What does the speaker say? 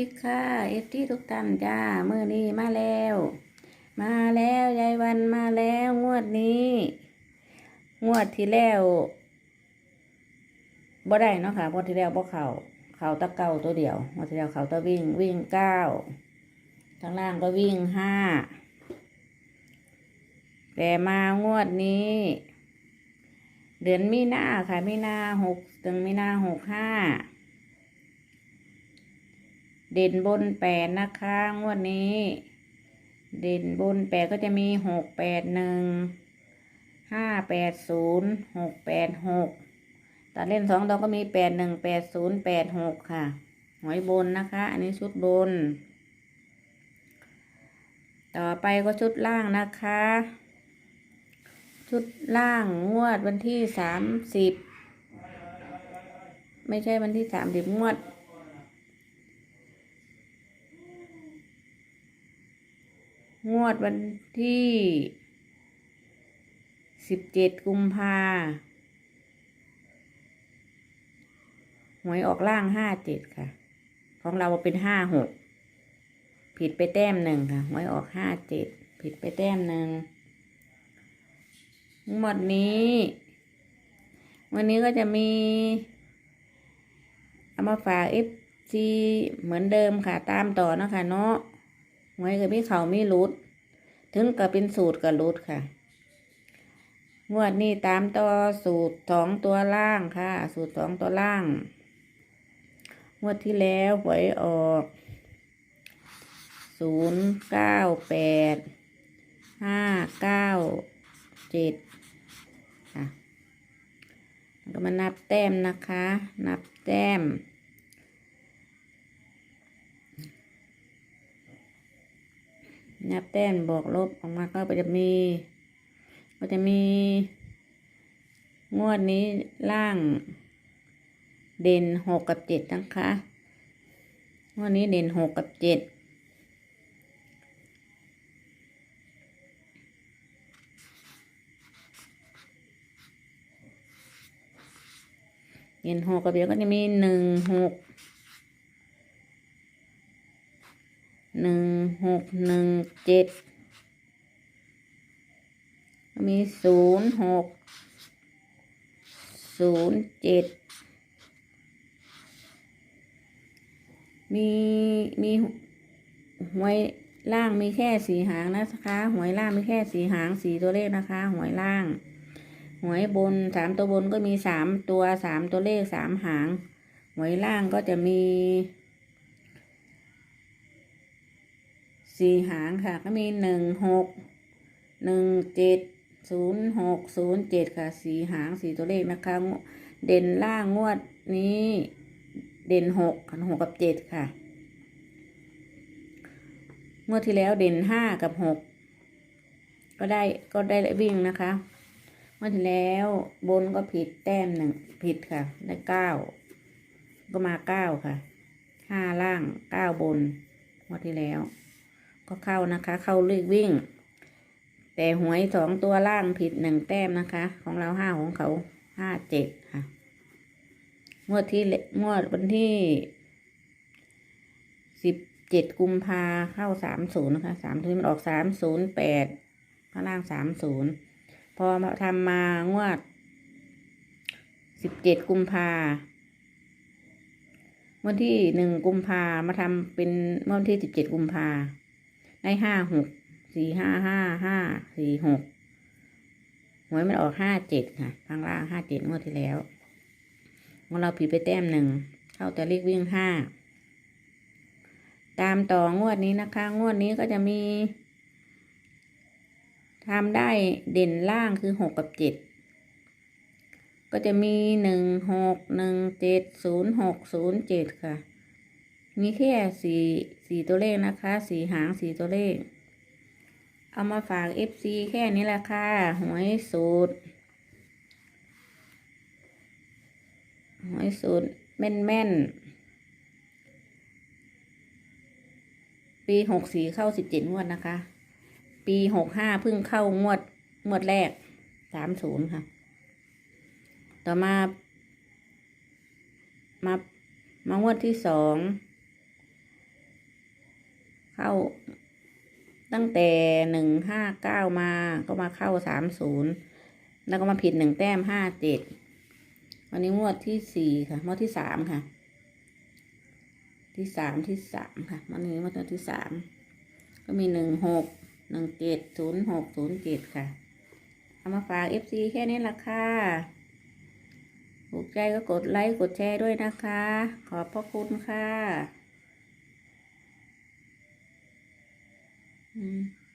ดีค่ะเอฟที่ทุกท่านจ้าเมื่อนี้มาแล้ว มาแล้วยายวันมาแล้วงวดนี้ งวดที่แล้วบ่ได้เนาะค่ะงวดที่แล้วบ่เขาเข่าตะเก่าตัวเดียวงวดที่แล้วเข่าตะวิ่งวิ่งเก้าทางล่างก็วิ่งห้าแต่มางวดนี้ เดือนมีนาค่ะมีนาหกถึงมีนาหกห้า เด่นบนแปดนะคะ งวดนี้ เด่นบนแปดก็จะมีหกแปดหนึ่งห้าแปดศูนย์หกแปดหกตัดเล่นสองดอกก็มีแปดหนึ่งแปดศูนย์แปดหกค่ะหวยบนนะคะ อันนี้ชุดบน ต่อไปก็ชุดล่างนะคะ ชุดล่างงวดวันที่สามสิบไม่ใช่วันที่สามสิบงวด งวดวันที่สิบเจ็ดกุมภาหวยออกล่างห้าเจ็ดค่ะ ของเราเป็นห้าหกผิดไปแต้มหนึ่งค่ะหวยออกห้าเจ็ดผิดไปแต้มหนึ่งงวดนี้ วันนี้ก็จะมีเอามาฝากเอฟซีเหมือนเดิมค่ะตามต่อเนาะคะเนาะ หวยกับพี่เขาไม่รุดถึงกับเป็นสูตรกับรุดค่ะ งวดนี้ตามต่อสูตรสองตัวล่างค่ะ สูตรสองตัวล่าง งวดที่แล้วหวยออกศูนย์เก้าแปดห้าเก้าเจ็ดค่ะก็มานับแต้มนะคะ นับแต้ม นับแต้มบวกลบออกมาก็จะมี ก็จะมี งวดนี้ล่าง เด่นหกกับเจ็ดนะคะงวดนี้เด่นหกกับเจ็ดเด่นหกกับเจ็ดก็จะมีหนึ่งหก หนึ่งหกหนึ่งเจ็ดมีศูนย์หกศูนย์เจ็ดมีมีหวยล่างมีแค่สีหางนะคะหวยล่างมีแค่สีหางสีตัวเลขนะคะ หวยล่าง หวยบนสามตัวบนก็มีสามตัวสามตัวเลขสามหาง หวยล่างก็จะมี สี่หางค่ะ ก็มีหนึ่งหกหนึ่งเจ็ดศูนย์หกศูนย์เจ็ดค่ะสี่หางสี่ตัวเลขนะคะ เด่นล่างงวดนี้เด่นหกหกกับเจ็ดค่ะ งวดที่แล้วเด่นห้ากับหกก็ได้ก็ได้วิ่งนะคะงวดที่แล้วบนก็ผิดแต้มหนึ่งผิดค่ะ ได้เก้าก็มาเก้าค่ะห้าล่างเก้าบนงวดที่แล้ว ก็เข้านะคะ เข้าเลขวิ่ง แต่หวยสองตัวล่างผิดหนึ่งแต้มนะคะ ของเราห้าของเขาห้าเจ็ดค่ะงวดที่งวดวันที่สิบเจ็ดกุมภาเข้าสามศูนย์นะคะสามที่มันออกสามศูนย์แปดข้างล่างสามศูนย์พอมาทำมางวดสิบเจ็ดกุมภาวันที่หนึ่งกุมภามาทำเป็นวันที่สิบเจ็ดกุมภา ได้ห้าหกสี่ห้าห้าห้าสี่หกหวยมันออกห้าเจ็ดค่ะข้างล่างห้าเจ็ดงวดที่แล้วของเราผิดไปแต้มหนึ่งเข้าแต่เลขวิ่งห้าตามต่องวดนี้นะคะ งวดนี้ก็จะมีทำได้เด่นล่างคือหกกับเจ็ดก็จะมีหนึ่งหกหนึ่งเจ็ดศูนย์หกศูนย์เจ็ดค่ะ มีแค่สี่สี่ตัวเลขนะคะสี่หางสี่ตัวเลข เอามาฝาก FC แค่นี้แหละค่ะหวยสูตรหวยสูตรแม่นแม่นปีหกสี่เข้าสิบเจ็ดงวดนะคะ ปีหกห้าเพิ่งเข้างวดงวดแรกสามศูนย์ค่ะ ต่อมา มามางวดที่สอง เข้า ตั้งแต่หนึ่งห้าเก้ามาก็มาเข้าสามศูนย์แล้วก็มาผิดหนึ่งแต้มห้าเจ็ดวันนี้งวดที่สี่ค่ะงวดที่สามค่ะ ที่สามที่สามค่ะวันนี้งวดที่สามก็มีหนึ่งหกหนึ่งเจ็ดศูนย์หกศูนย์เจ็ดค่ะ เอามาฝากเอฟซีแค่นี้ละค่ะถูกใจก็กดไลค์กดแชร์ด้วยนะคะ ขอบพระคุณค่ะ อืม